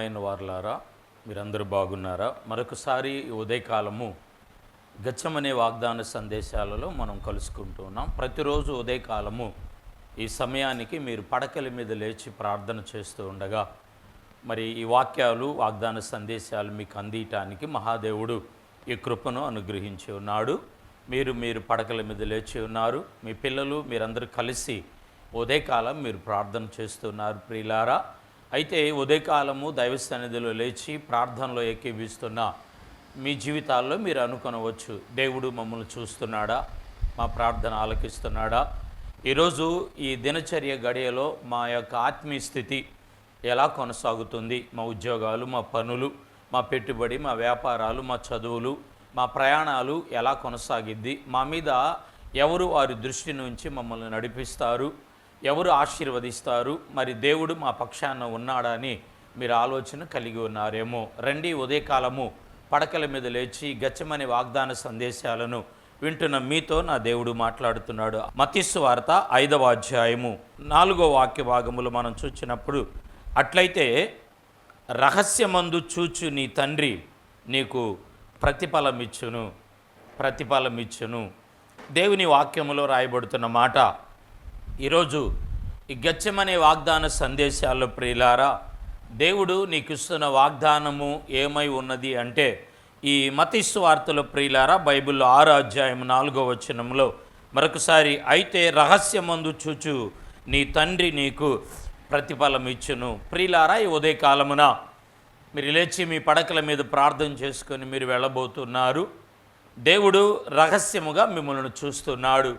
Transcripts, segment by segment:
ప్రియమైన వారులారా మీరందరూ బాగున్నారా? మరొకసారి ఉదయకాలము గచ్చమనే వాగ్దాన సందేశాలలో మనం కలుసుకుంటున్నాం ప్రతిరోజు ఉదయకాలము ఈ సమయానికి మీరు పడకల మీద లేచి ప్రార్థన చేస్తూ ఉండగా మరి ఈ వాక్యాలు వాగ్దాన సందేశాలు మీకు అందియటానికి మహాదేవుడు ఈ కృపను అనుగ్రహించి ఉన్నాడు. మీరు మీరు పడకల మీద లేచి ఉన్నారు. మీ పిల్లలు మీరందరూ కలిసి ఉదయకాలం మీరు ప్రార్థన చేస్తున్నారు ప్రియులారా. అయితే ఉదయకాలము దైవ సన్నిధిలో లేచి ప్రార్థనలో ఎక్కివిస్తున్న మీ జీవితాల్లో మీరు అనుకొనవచ్చు దేవుడు మమ్మల్ని చూస్తున్నాడా మా ప్రార్థన ఆలకిస్తున్నాడా. ఈరోజు ఈ దినచర్య గడియలో మా యొక్క ఆత్మీయ స్థితి ఎలా కొనసాగుతుంది మా ఉద్యోగాలు మా పనులు మా పెట్టుబడి మా వ్యాపారాలు మా చదువులు మా ప్రయాణాలు ఎలా కొనసాగిద్ది మా మీద ఎవరు వారి దృష్టి నుంచి మమ్మల్ని నడిపిస్తారు ఎవరు ఆశీర్వదిస్తారు? మరి దేవుడు మా పక్షాన ఉన్నాడా అని మీరు ఆలోచన కలిగి ఉన్నారేమో. రండి ఉదయకాలము పడకల మీద లేచి గచ్చమని వాగ్దాన సందేశాలను వింటున్న మీతో నా దేవుడు మాట్లాడుతున్నాడు. మతిస్సు వార్త ఐదవ అధ్యాయము. నాలుగో వాక్య భాగములు మనం చూచినప్పుడు అట్లయితే రహస్యమందు చూచు నీ తండ్రి నీకు ప్రతిఫలమిచ్చును ప్రతిఫలమిచ్చును. దేవుని వాక్యములో రాయబడుతున్న మాట ఈరోజు ఈ గచ్చమనే వాగ్దాన సందేశాల్లో ప్రియులారా దేవుడు నీకు ఇస్తున్న వాగ్దానము ఏమై ఉన్నది అంటే ఈ మతిస్సు వార్తల ప్రియులారా బైబిల్లో ఆరో అధ్యాయం నాలుగో వచనంలో మరొకసారి అయితే రహస్యమందు చూచు నీ తండ్రి నీకు ప్రతిఫలం ఇచ్చును ప్రియులారా ఈ ఉదయకాలమున మీరు లేచి మీ పడకల మీద ప్రార్థన చేసుకొని మీరు వెళ్ళబోతున్నారు. దేవుడు రహస్యముగా మిమ్మల్ని చూస్తున్నాడు.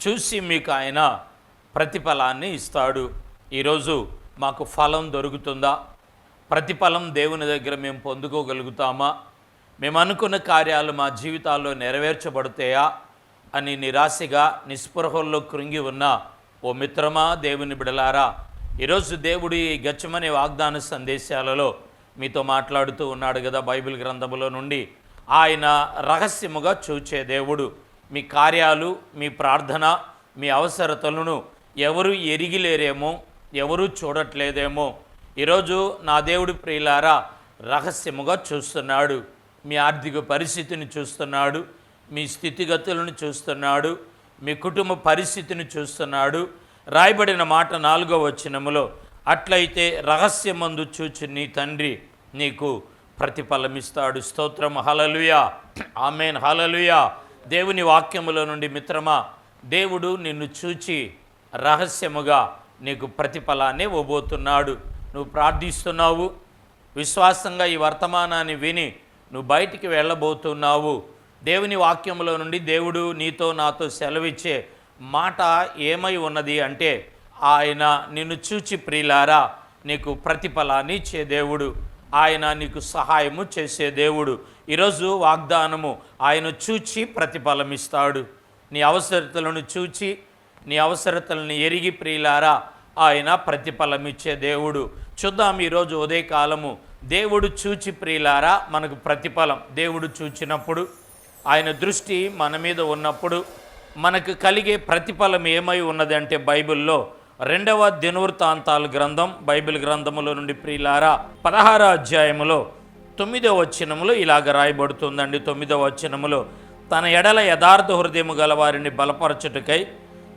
చూసి మీకు ఆయన ప్రతిఫలాన్ని ఇస్తాడు. ఈరోజు మాకు ఫలం దొరుకుతుందా? ప్రతిఫలం దేవుని దగ్గర మేము పొందుకోగలుగుతామా? మేము అనుకున్న కార్యాలు మా జీవితాల్లో నెరవేర్చబడతాయా? అని నిరాశగా నిస్పృహల్లో కృంగి ఉన్న ఓ మిత్రమా దేవుని బిడలారా ఈరోజు దేవుడి గచ్చమనే వాగ్దాన సందేశాలలో మీతో మాట్లాడుతూ ఉన్నాడు కదా బైబిల్ గ్రంథములో నుండి. ఆయన రహస్యముగా చూచే దేవుడు మీ కార్యాలు మీ ప్రార్థన మీ అవసరతలను ఎవరు ఎరిగిలేరేమో ఎవరు చూడట్లేదేమో. ఈరోజు నా దేవుడి ప్రియులారా రహస్యముగా చూస్తున్నాడు. మీ ఆర్థిక పరిస్థితిని చూస్తున్నాడు. మీ స్థితిగతులను చూస్తున్నాడు. మీ కుటుంబ పరిస్థితిని చూస్తున్నాడు. రాయబడిన మాట నాలుగో వచనములో అట్లయితే రహస్యమందు చూచి నీ తండ్రి నీకు ప్రతిఫలమిస్తాడు. స్తోత్రం. హలలుయా ఆమెన్. హలలుయా దేవుని వాక్యములో నుండి మిత్రమా దేవుడు నిన్ను చూచి రహస్యముగా నీకు ప్రతిఫలాన్ని ఇవ్వబోతున్నాడు. నువ్వు ప్రార్థిస్తున్నావు. విశ్వాసంగా ఈ వర్తమానాన్ని విని నువ్వు బయటికి వెళ్ళబోతున్నావు. దేవుని వాక్యంలో నుండి దేవుడు నీతో నాతో సెలవిచ్చే మాట ఏమై ఉన్నది అంటే ఆయన నిన్ను చూచి ప్రియులారా నీకు ప్రతిఫలాన్ని ఇచ్చే దేవుడు. ఆయన నీకు సహాయము చేసే దేవుడు. ఈరోజు వాగ్దానము ఆయన చూచి ప్రతిఫలం ఇస్తాడు నీ అవసరతలను చూచి నీ అవసరతలను ఎరిగి ప్రియులారా ఆయన ప్రతిఫలం ఇచ్చే దేవుడు. చూద్దాం ఈరోజు ఉదయకాలము. దేవుడు చూచి ప్రియులారా మనకు ప్రతిఫలం. దేవుడు చూచినప్పుడు ఆయన దృష్టి మన మీద ఉన్నప్పుడు మనకు కలిగే ప్రతిఫలం ఏమై ఉన్నదంటే బైబిల్లో రెండవ దినవృత్తాంతాలు గ్రంథం బైబిల్ గ్రంథములో నుండి ప్రియులారా పదహార అధ్యాయములో తొమ్మిదవ వచనములో ఇలాగ రాయబడుతుందండి. తొమ్మిదవ వచనములో తన ఎడల యథార్థ హృదయము గల వారిని బలపరచుటకై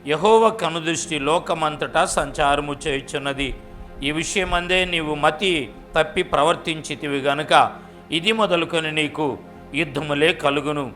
యహోవ కనుదృష్టి లోకమంతటా సంచారము చేయుచున్నది. ఈ విషయమందే నీవు మతి తప్పి ప్రవర్తించితివి గనుక ఇది మొదలుకొని నీకు యుద్ధములే కలుగును.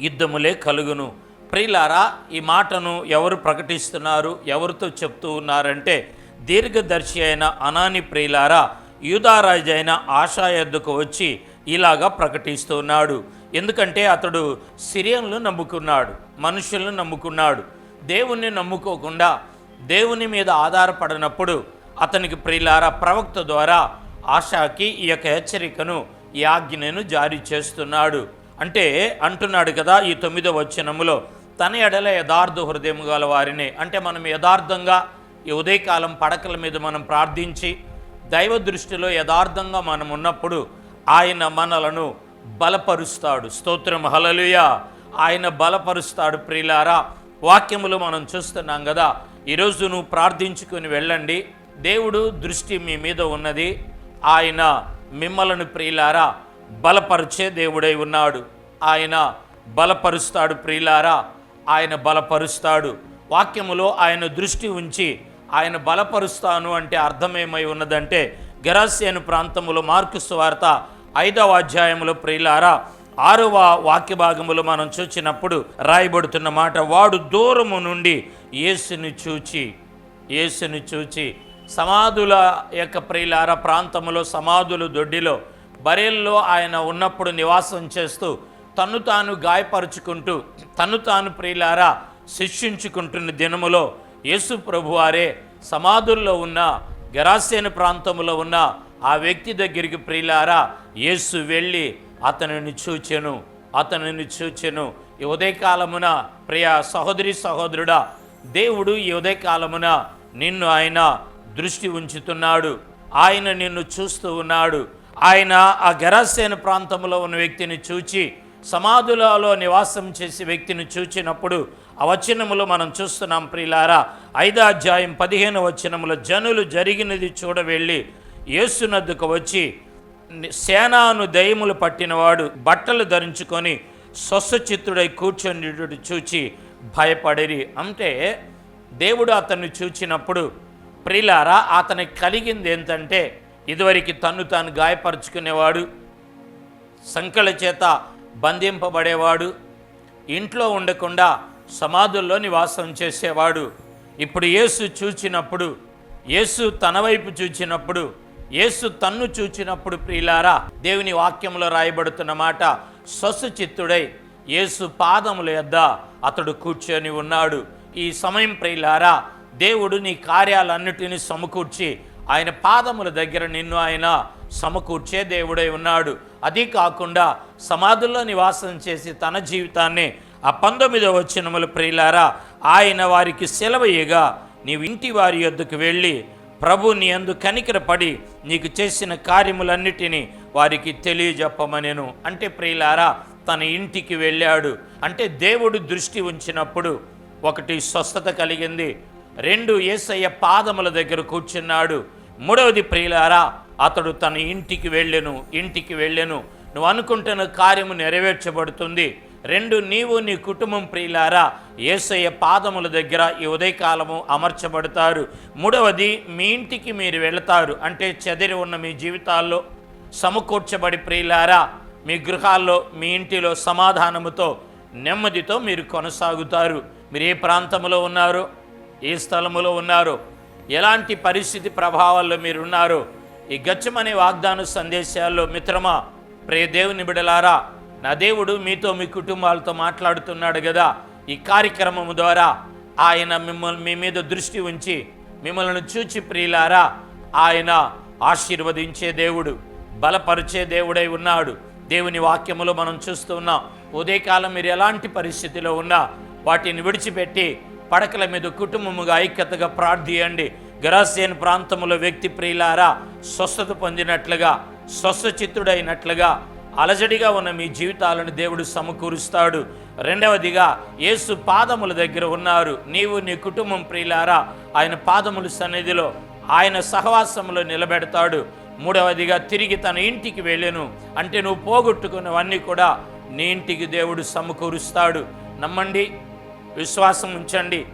యుద్ధములే కలుగును. ప్రియులారా ఈ మాటను ఎవరు ప్రకటిస్తున్నారు ఎవరితో చెప్తూ ఉన్నారంటే దీర్ఘదర్శి అయిన అనాని ప్రియులారా యూదారాజు అయిన ఆశా ఎద్దుకు వచ్చి ఇలాగా ప్రకటిస్తున్నాడు. ఎందుకంటే అతడు సిరియన్లు నమ్ముకున్నాడు మనుషులను నమ్ముకున్నాడు. దేవుణ్ణి నమ్ముకోకుండా దేవుని మీద ఆధారపడినప్పుడు అతనికి ప్రియులారా ప్రవక్త ద్వారా ఆశాకి ఈ యొక్క హెచ్చరికను ఈ ఆజ్ఞను జారీ చేస్తున్నాడు. అంటే అంటున్నాడు కదా ఈ తొమ్మిదో వచనములో తన ఎడల యథార్థ హృదయం గల వారిని. అంటే మనం యథార్థంగా ఈ ఉదయకాలం పడకల మీద మనం ప్రార్థించి దైవ దృష్టిలో యథార్థంగా మనం ఉన్నప్పుడు ఆయన మనలను బలపరుస్తాడు. స్తోత్రం. హలలుయ ఆయన బలపరుస్తాడు ప్రియులారా వాక్యములు మనం చూస్తున్నాం కదా. ఈరోజు నువ్వు ప్రార్థించుకొని వెళ్ళండి. దేవుడు దృష్టి మీ మీద ఉన్నది. ఆయన మిమ్మలను ప్రియులారా బలపరిచే దేవుడై ఉన్నాడు. ఆయన బలపరుస్తాడు ప్రియులారా ఆయన బలపరుస్తాడు. వాక్యములో ఆయన దృష్టి ఉంచి ఆయన బలపరుస్తాను అంటే అర్థమేమై ఉన్నదంటే గెరాసియను ప్రాంతములో మార్కు స్వార్త ఐదవ అధ్యాయములో ప్రియులారా ఆరవ వాక్య భాగములో మనం చూచినప్పుడు రాయబడుతున్న మాట వాడు దూరము నుండి యేసుని చూచి యేసుని చూచి సమాధుల యొక్క ప్రియులార ప్రాంతంలో సమాధులు దొడ్డిలో బరేల్లో ఆయన ఉన్నప్పుడు నివాసం చేస్తూ తన్ను తాను గాయపరుచుకుంటూ తన్ను తాను ప్రియులారా శిక్షించుకుంటున్న దినములో యేసు ప్రభువారే సమాధుల్లో ఉన్న గరాసేన ప్రాంతంలో ఉన్న ఆ వ్యక్తి దగ్గరికి ప్రియులారా యేసు వెళ్ళి అతనిని చూచెను అతనిని చూచెను. ఈ ఉదయకాలమున ప్రియ సహోదరి సహోదరుడా దేవుడు ఈ ఉదయకాలమున నిన్ను ఆయన దృష్టి ఉంచుతున్నాడు. ఆయన నిన్ను చూస్తూ ఉన్నాడు. ఆయన ఆ గెరాసేన ప్రాంతంలో ఉన్న వ్యక్తిని చూచి సమాధులలో నివాసం చేసే వ్యక్తిని చూచినప్పుడు ఆ వచనములో మనం చూస్తున్నాం ప్రియులారా. ఐదో అధ్యాయం పదిహేను వచనములో జనులు జరిగినది చూడవెళ్ళి యేసునద్దుకు వచ్చి సేనాను దయములు పట్టినవాడు బట్టలు ధరించుకొని స్వస్థచిత్తుడై కూర్చొని చూచి భయపడిరి. అంటే దేవుడు అతన్ని చూచినప్పుడు ప్రిలారా అతనికి కలిగింది ఏంటంటే ఇదివరకు తన్ను తాను గాయపరుచుకునేవాడు సంకల చేత బంధింపబడేవాడు ఇంట్లో ఉండకుండా సమాధుల్లో నివాసం చేసేవాడు. ఇప్పుడు యేసు చూచినప్పుడు యేసు తన వైపు చూచినప్పుడు యేసు తన్ను చూచినప్పుడు ప్రియులారా దేవుని వాక్యంలో రాయబడుతున్న మాట స్వసుచిత్తుడై యేసు పాదముల యొద్ద అతడు కూర్చొని ఉన్నాడు. ఈ సమయం ప్రియులారా దేవుడు నీ కార్యాలన్నిటినీ సమకూర్చి ఆయన పాదముల దగ్గర నిన్ను ఆయన సమకూర్చే దేవుడై ఉన్నాడు. అది కాకుండా సమాధుల్లో నివాసం చేసి తన జీవితాన్ని ఆ పంతొమ్మిదవ వచ్చినముల ప్రియులారా ఆయన వారికి సెలవయ్యగా నీవు ఇంటి వారి యొద్దకు వెళ్ళి ప్రభు నీ అందు కనికరపడి నీకు చేసిన కార్యములన్నిటినీ వారికి తెలియజెప్పమనేను. అంటే ప్రియులారా తన ఇంటికి వెళ్ళాడు. అంటే దేవుడు దృష్టి ఉంచినప్పుడు ఒకటి స్వస్థత కలిగింది. రెండు ఏసయ్య పాదముల దగ్గర కూర్చున్నాడు. మూడవది ప్రియులారా అతడు తన ఇంటికి వెళ్ళెను ఇంటికి వెళ్ళెను. నువ్వు అనుకుంటున్న కార్యము నెరవేర్చబడుతుంది. రెండు నీవు నీ కుటుంబం ప్రియులారా ఏసయ్య పాదముల దగ్గర ఈ ఉదయకాలము అమర్చబడతారు. మూడవది మీ ఇంటికి మీరు వెళతారు. అంటే చెదిరి ఉన్న మీ జీవితాల్లో సమకూర్చబడి ప్రియులారా మీ గృహాల్లో మీ ఇంటిలో సమాధానముతో నెమ్మదితో మీరు కొనసాగుతారు. మీరు ఏ ప్రాంతంలో ఉన్నారు ఏ స్థలములో ఉన్నారు ఎలాంటి పరిస్థితి ప్రభావాల్లో మీరున్నారు ఈ గచ్చమనే వాగ్దాన సందేశాల్లో మిత్రమా ప్రియ దేవుని బిడలారా నా దేవుడు మీతో మీ కుటుంబాలతో మాట్లాడుతున్నాడు కదా. ఈ కార్యక్రమము ద్వారా ఆయన మిమ్మల్ని మీ మీద దృష్టి ఉంచి మిమ్మల్ని చూచి ప్రియులారా ఆయన ఆశీర్వదించే దేవుడు బలపరిచే దేవుడై ఉన్నాడు. దేవుని వాక్యములో మనం చూస్తూ ఉన్నాం ఉదయకాలం మీరు ఎలాంటి పరిస్థితిలో ఉన్నా వాటిని విడిచిపెట్టి పడకల మీద కుటుంబముగా ఐక్యతగా ప్రార్థియండి. గరాసేన్ ప్రాంతంలో వ్యక్తి ప్రియులారా స్వస్థత పొందినట్లుగా స్వస్థచిత్తుడైనట్లుగా అలజడిగా ఉన్న మీ జీవితాలను దేవుడు సమకూరుస్తాడు. రెండవదిగా యేసు పాదముల దగ్గర ఉన్నారు. నీవు నీ కుటుంబం ప్రియులారా ఆయన పాదముల సన్నిధిలో ఆయన సహవాసములో నిలబెడతాడు. మూడవదిగా తిరిగి తన ఇంటికి వెళ్ళాను. అంటే నువ్వు పోగొట్టుకున్నవన్నీ కూడా నీ ఇంటికి దేవుడు సమకూరుస్తాడు. నమ్మండి విశ్వాసం ఉంచండి.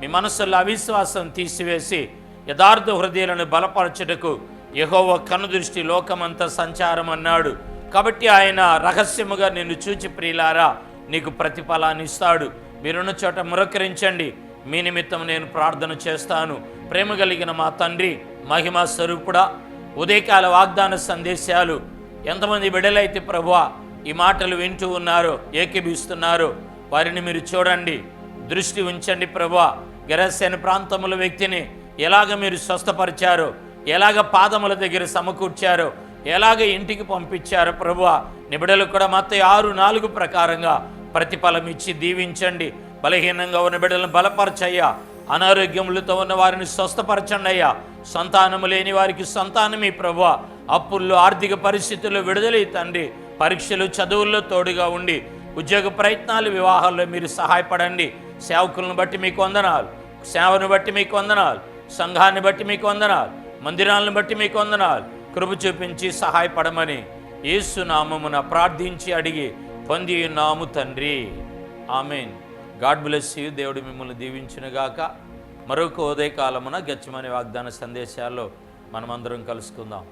మీ మనసులో అవిశ్వాసం తీసివేసి యథార్థ హృదయాలను బలపరచుటకు యహోవ కనుదృష్టి లోకమంతా సంచారం అన్నాడు కాబట్టి ఆయన రహస్యముగా నిన్ను చూచి ప్రియులారా నీకు ప్రతిఫలాన్ని ఇస్తాడు. మీరున్న చోట మురకరించండి. మీ నిమిత్తం నేను ప్రార్థన చేస్తాను. ప్రేమ కలిగిన మా తండ్రి మహిమా స్వరూపుడా ఉదయకాల వాగ్దాన సందేశాలు ఎంతమంది బిడలైతే ప్రభువా ఈ మాటలు వింటూ ఉన్నారో ఏకీభిస్తున్నారో వారిని మీరు చూడండి. దృష్టి ఉంచండి ప్రభువా. గెరసేన ప్రాంతముల వ్యక్తిని ఎలాగ మీరు స్వస్థపరిచారో ఎలాగ పాదముల దగ్గర సమకూర్చారో ఎలాగ ఇంటికి పంపించారు ప్రభు నిబిడలు కూడా మత ఆరు నాలుగు ప్రకారంగా ప్రతిఫలం ఇచ్చి దీవించండి. బలహీనంగా ఉన్న బిడ్డలను బలపరచయ్యా. అనారోగ్యములతో ఉన్న వారిని స్వస్థపరచండి అయ్యా. సంతానము లేని వారికి సంతానమే ప్రభు అప్పుల్లో ఆర్థిక పరిస్థితుల్లో విడుదల తండ్రి పరీక్షలు చదువుల్లో తోడుగా ఉండి ఉద్యోగ ప్రయత్నాలు వివాహాల్లో మీరు సహాయపడండి. సేవకులను బట్టి మీకు వందనాలు. సేవను బట్టి మీకు వందనాలు. సంఘాన్ని బట్టి మీకు వందనాలు. మందిరాలను బట్టి మీకు వందనాలు. కృప చూపించి సహాయపడమని ఈసునామమున ప్రార్థించి అడిగి పొంది ఉన్నాము తండ్రి. ఆమెన్. God bless you. దేవుడు మిమ్మల్ని దీవించునుగాక. మరొక ఉదయకాలమున గచ్చమని వాగ్దాన సందేశాల్లో మనమందరం కలుసుకుందాం.